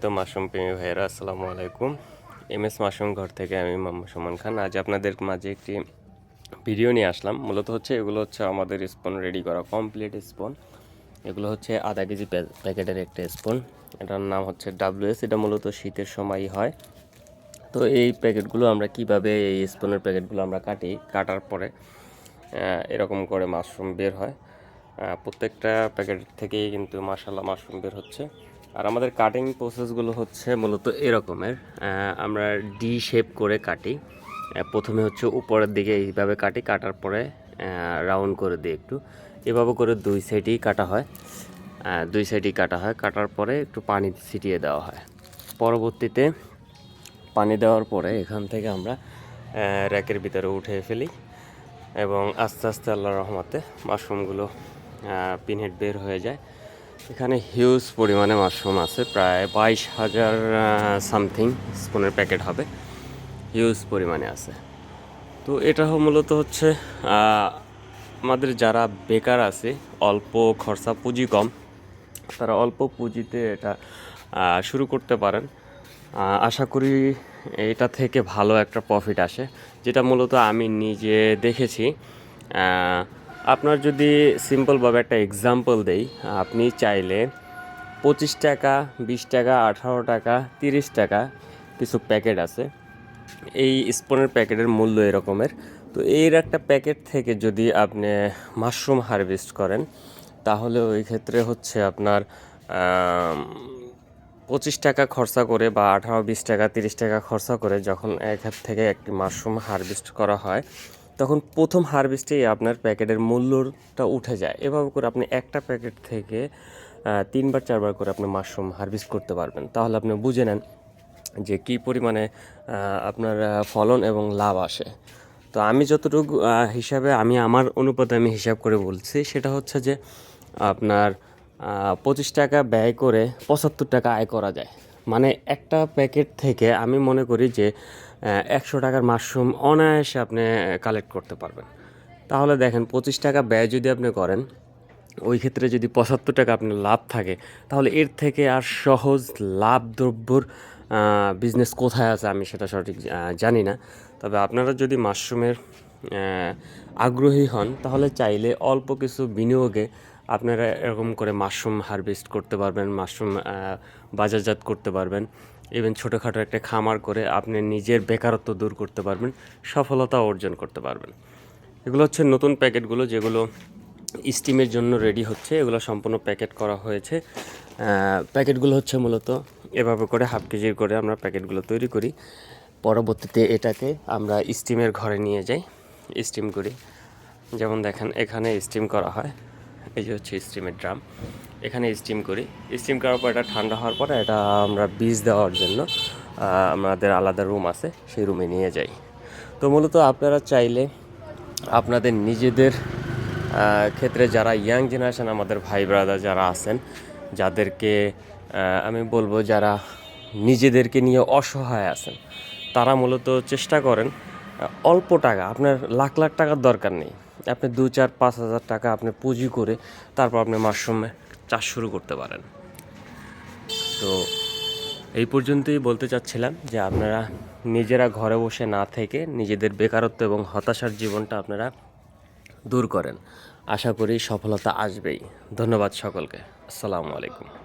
তো মাশরুম প্রেমী ভাইয়েরা, আসসালামু আলাইকুম। এম এস মাশরুম ঘর থেকে আমি মোহাম্মদ সুমন খান। আজ আপনাদের মাঝে একটি ভিডিও নিয়ে আসলাম। মূলত হচ্ছে এগুলো হচ্ছে আমাদের স্পন রেডি করা কমপ্লিট স্পন। এগুলো হচ্ছে আধা কেজি প্যাকেটের একটা স্পন। এটার নাম হচ্ছে ডাব্লিউএস এটা মূলত শীতের সময়ই হয়। তো এই প্যাকেটগুলো আমরা কীভাবে এই স্পনের প্যাকেটগুলো আমরা কাটি, কাটার পরে এরকম করে মাশরুম বের হয়। প্রত্যেকটা প্যাকেট থেকেই কিন্তু মাশাল্লাহ মাশরুম বের হচ্ছে। আর আমাদের কাটিং প্রসেসগুলো হচ্ছে মূলত এরকমের। আমরা ডি শেপ করে কাটি। প্রথমে হচ্ছে উপরের দিকে এইভাবে কাটি, কাটার পরে রাউন্ড করে দিই একটু। এভাবে করে দুই সাইডেই কাটা হয়। দুই সাইডেই কাটা হয়। কাটার পরে একটু পানি ছিটিয়ে দেওয়া হয়। পরবর্তীতে পানি দেওয়ার পরে এখান থেকে আমরা র্যাকের ভিতরে উঠে ফেলি এবং আস্তে আস্তে আল্লাহ রহমতে মাশরুমগুলো পিনহেড বের হয়ে যায়। এখানে হিউজ পরিমাণে মাশরুম আছে, প্রায় বাইশ হাজার সামথিং স্পুনের প্যাকেট হবে হিউজ পরিমাণে আছে। তো এটা মূলত হচ্ছে আমাদের যারা বেকার আছে, অল্প খরচা পুঁজি কম, তারা অল্প পুঁজিতে এটা শুরু করতে পারেন। আশা করি এটা থেকে ভালো একটা প্রফিট আসে, যেটা মূলত আমি নিজে দেখেছি। আপনার যদি সিম্পলভাবে একটা এক্সাম্পল দেই, আপনি চাইলে পঁচিশ টাকা, বিশ টাকা, আঠারো টাকা, তিরিশ টাকা কিছু প্যাকেট আছে। এই স্পনের প্যাকেটের মূল্য এরকমের। তো এর একটা প্যাকেট থেকে যদি আপনি মাশরুম হারভেস্ট করেন, তাহলে ওই ক্ষেত্রে হচ্ছে আপনার পঁচিশ টাকা খরচা করে বা আঠারো, বিশ টাকা, তিরিশ টাকা খরচা করে যখন এক হাত থেকে একটি মাশরুম হারভেস্ট করা হয় তখন প্রথম হারভেস্টেই আপনার প্যাকেটের মূল্যটা উঠে যায়। এভাবে করে আপনি একটা প্যাকেট থেকে তিনবার, চারবার করে আপনি মাশরুম হারভেস্ট করতে পারবেন। তাহলে আপনি বুঝে নেন যে কী পরিমাণে আপনার ফলন এবং লাভ আসে। তো আমি যতটুকু হিসাবে আমি আমার অনুপাতে আমি হিসাব করে বলছি, সেটা হচ্ছে যে আপনার পঁচিশ টাকা ব্যয় করে পঁচাত্তর টাকা আয় করা যায়। মানে একটা প্যাকেট থেকে আমি মনে করি যে একশো টাকার মাশরুম অনায়াসে আপনি কালেক্ট করতে পারবেন। তাহলে দেখেন, পঁচিশ টাকা ব্যয় যদি আপনি করেন, ওই ক্ষেত্রে যদি পঁচাত্তর টাকা আপনার লাভ থাকে, তাহলে এর থেকে আর সহজ লাভ দ্রব্যর বিজনেস কোথায় আছে আমি সেটা সঠিক জানি না। তবে আপনারা যদি মাশরুমের আগ্রহী হন, তাহলে চাইলে অল্প কিছু বিনিয়োগে আপনারা এরকম করে মাশরুম হারভেস্ট করতে পারবেন, মাশরুম বাজারজাত করতে পারবেন। ইভেন ছোটোখাটো একটা খামার করে আপনি নিজের বেকারত্ব দূর করতে পারবেন, সফলতা অর্জন করতে পারবেন। এগুলো হচ্ছে নতুন প্যাকেটগুলো যেগুলো স্টিমের জন্য রেডি হচ্ছে, এগুলো সম্পূর্ণ প্যাকেট করা হয়েছে। প্যাকেটগুলো হচ্ছে মূলত এভাবে করে হাফ কেজির করে আমরা প্যাকেটগুলো তৈরি করি। পরবর্তীতে এটাকে আমরা স্টিমের ঘরে নিয়ে যাই, স্টিম করি। যেমন দেখেন, এখানে স্টিম করা হয়। এই যে হচ্ছে স্টিমের ড্রাম এখানে স্টিম করি। স্টিম করার পর এটা ঠান্ডা হওয়ার পরে এটা আমরা বীজ দেওয়ার জন্য আমাদের আলাদা রুম আছে, সেই রুমে নিয়ে যাই। তো মূলত আপনারা চাইলে আপনাদের নিজেদের ক্ষেত্রে যারা ইয়াং জেনারেশন আমাদের ভাই ব্রাদার যারা আছেন, যাদেরকে আমি বলব যারা নিজেদেরকে নিয়ে অসহায় আছেন, তারা মূলত চেষ্টা করেন অল্প টাকা, আপনার লাখ লাখ টাকার দরকার নেই। আপনি দু চার পাঁচ হাজার টাকা আপনি পুঁজি করে তারপর আপনি মাশরুমে চাষ শুরু করতে পারেন। তো এই পর্যন্তই বলতে চাচ্ছিলাম যে আপনারা নিজেরা ঘরে বসে না থেকে নিজেদের বেকারত্ব এবং হতাশার জীবনটা আপনারা দূর করেন। আশা করি সফলতা আসবেই। ধন্যবাদ সকলকে। আসসালামু আলাইকুম।